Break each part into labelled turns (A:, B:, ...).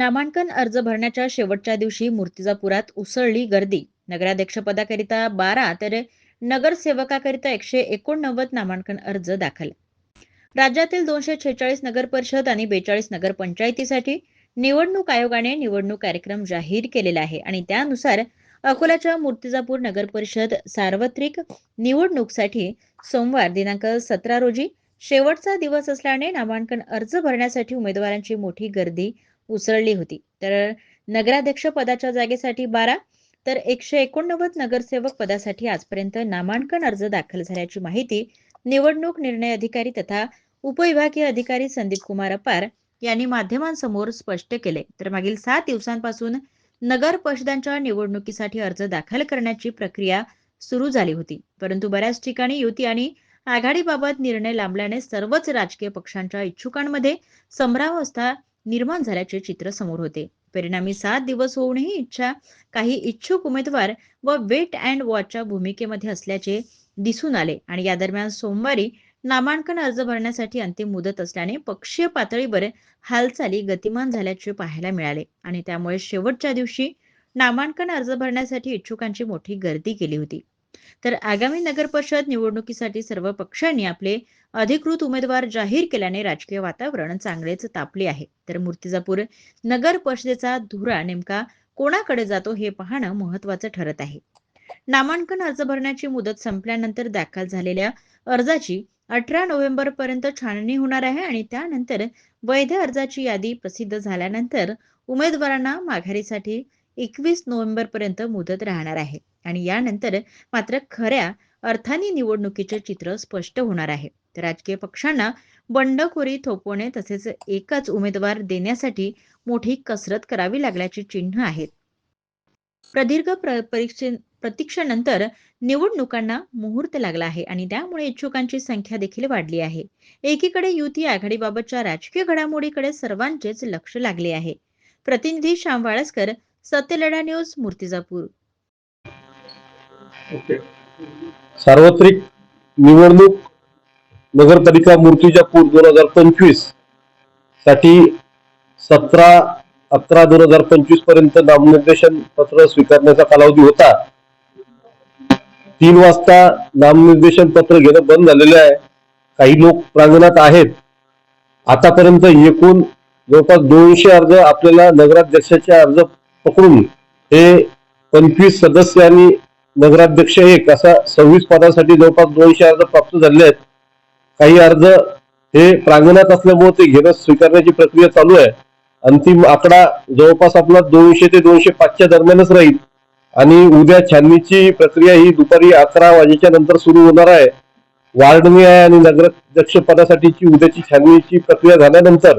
A: नामांकन अर्ज भरण्याच्या शेवटच्या दिवशी मूर्तिजापुरात उसळली गर्दी. नगराध्यक्षपदाकरिता बारा तर नगरसेवकाकरिता एकशे एकोणनव्वद नामांकन अर्ज दाखल. राज्यातील दोनशे छेचाळीस नगर परिषद आणि बेचाळीस नगरपंचायतीसाठी निवडणूक आयोगाने निवडणूक कार्यक्रम जाहीर केलेला आहे आणि त्यानुसार अकोल्याच्या मूर्तिजापूर नगर परिषद सार्वत्रिक निवडणूकसाठी सोमवार दिनांक सतरा रोजी शेवटचा दिवस असल्याने नामांकन अर्ज भरण्यासाठी उमेदवारांची मोठी गर्दी उसळली होती. तर नगराध्यक्ष पदाच्या जागेसाठी बारा तर एकशे एकोणनव्वद नगरसेवक पदासाठी आजपर्यंत नामांकन अर्ज दाखल झाल्याची माहिती निवडणूक निर्णय अधिकारी तथा उपविभागीय अधिकारी संदीप कुमार अपार यांनी माध्यमांसमोर स्पष्ट केले. तर मागील सात दिवसांपासून नगर परिषदांच्या निवडणुकीसाठी अर्ज दाखल करण्याची प्रक्रिया सुरू झाली होती. परंतु बऱ्याच ठिकाणी युती आणि आघाडीबाबत निर्णय लांबल्याने सर्वच राजकीय पक्षांच्या इच्छुकांमध्ये संभ्रावस्था निर्माण झाल्याचे चित्र समोर होते. परिणामी सात दिवस होऊनही इच्छा काही इच्छुक उमेदवार व वेट अँड वॉचच्या भूमिकेमध्ये असल्याचे दिसून आले आणि या दरम्यान सोमवारी नामांकन अर्ज भरण्यासाठी अंतिम मुदत असल्याने पक्षीय पातळीवर हालचाली गतिमान झाल्याचे पाहायला मिळाले आणि त्यामुळे शेवटच्या दिवशी नामांकन अर्ज भरण्यासाठी इच्छुकांची मोठी गर्दी केली होती. तर आगामी नगर परिषद निवडणुकीसाठी सर्व पक्षांनी आपले अधिकृत उमेदवार जाहीर केल्याने राजकीय वातावरण चांगलेच तापले आहे. तर मूर्तिजापूर नगर परिषदेचा धुरा नेमका कोणाकडे जातो हे पाहणं महत्वाचं ठरत आहे. नामांकन अर्ज भरण्याची मुदत संपल्यानंतर दाखल झालेल्या अर्जाची अठरा नोव्हेंबर पर्यंत छाननी होणार आहे आणि त्यानंतर वैध अर्जाची यादी प्रसिद्ध झाल्यानंतर उमेदवारांना माघारीसाठी एकवीस नोव्हेंबर पर्यंत मुदत राहणार आहे. आणि यानंतर मात्र खऱ्या अर्थाने निवडणुकीचे चित्र स्पष्ट होणार आहे. तर राजकीय पक्षांना बंडखोरी थोपवणे तसेच एकच उमेदवार देण्यासाठी मोठी कसरत करावी लागल्याची चिन्ह आहेत. प्रदीर्घ परीक्षे प्रतीक्षेनंतर निवडणुकांना मुहूर्त लागला आहे आणि त्यामुळे इच्छुकांची संख्या देखील वाढली आहे. एकीकडे युती आघाडीबाबतच्या राजकीय घडामोडीकडे सर्वांचेच लक्ष लागले आहे. प्रतिनिधी श्याम वाळसकर सत्यलढा न्यूज मूर्तिजापूर.
B: सार्वत्रिक निवडणूक नगरपालिका मूर्तिजापूर दोन हजार पंचवीससाठी सतरा अकरा दोन हजार पंचवीसपर्यंत नामनिर्देशन पत्र स्वीकारण्याचा कालावधी होता. तीन वाजता नामनिर्देशन पत्र घेणं बंद झालेलं आहे. काही लोक प्रांगणात आहेत. आतापर्यंत एकूण जवळपास दोनशे अर्ज आपल्याला नगराध्यक्षाचे अर्ज पकडून हे पंचवीस सदस्य आणि नगराध्यक्ष एक असा सव्वीस पदासाठी जवळपास दोनशे अर्ज प्राप्त झाले आहेत. काही अर्ज हे प्रांगणात असल्यामुळे ते घेणं स्वीकारण्याची प्रक्रिया चालू आहे. अंतिम आकडा जवळपास आपला दोनशे ते दोनशे पाचच्या दरम्यानच राहील. आणि उद्या छाननीची प्रक्रिया ही दुपारी अकरा वाजेच्या नंतर सुरू होणार आहे. वार्ड न्याय आणि नगराध्यक्ष पदासाठीची उद्याची छाननीची प्रक्रिया झाल्यानंतर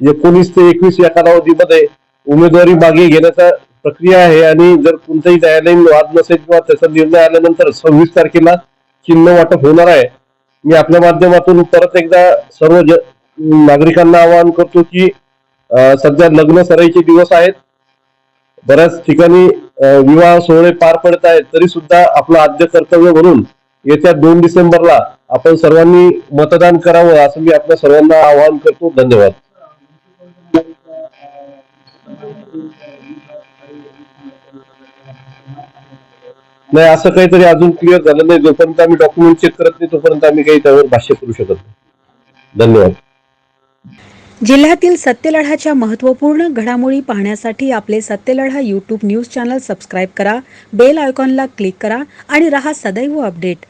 B: एकोणीस ते एकवीस या कालावधीमध्ये उमेदवारी मागे घेण्याचा प्रक्रिया आहे आणि जर कोणताही न्यायालयीन वाद नसेल किंवा त्याचा निर्णय आल्यानंतर सव्वीस तारखेला चिन्ह वाटप होणार आहे. मी आपल्या माध्यमातून परत एकदा सर्व ज नागरिकांना आवाहन करतो की सध्या लग्न सराईचे दिवस आहेत. बऱ्याच ठिकाणी विवाह सोहळे पार पडत आहेत. तरी सुद्धा आपलं आद्य कर्तव्य म्हणून येत्या दोन डिसेंबरला आपण सर्वांनी मतदान करावं असं मी आपल्या सर्वांना आवाहन करतो. धन्यवाद. नाही असं काहीतरी अजून क्लिअर झालं नाही. जोपर्यंत आम्ही डॉक्युमेंट चेक करत नाही तोपर्यंत आम्ही काही त्यावर भाष्य करू शकत नाही. धन्यवाद.
C: जिल्ह्यातील सत्यलढाच्या महत्त्वपूर्ण घडामोडी पाहण्यासाठी आपले Satyaladha YouTube news channel subscribe करा बेल आयकॉनला क्लिक करा आणि रहा सदैव अपडेट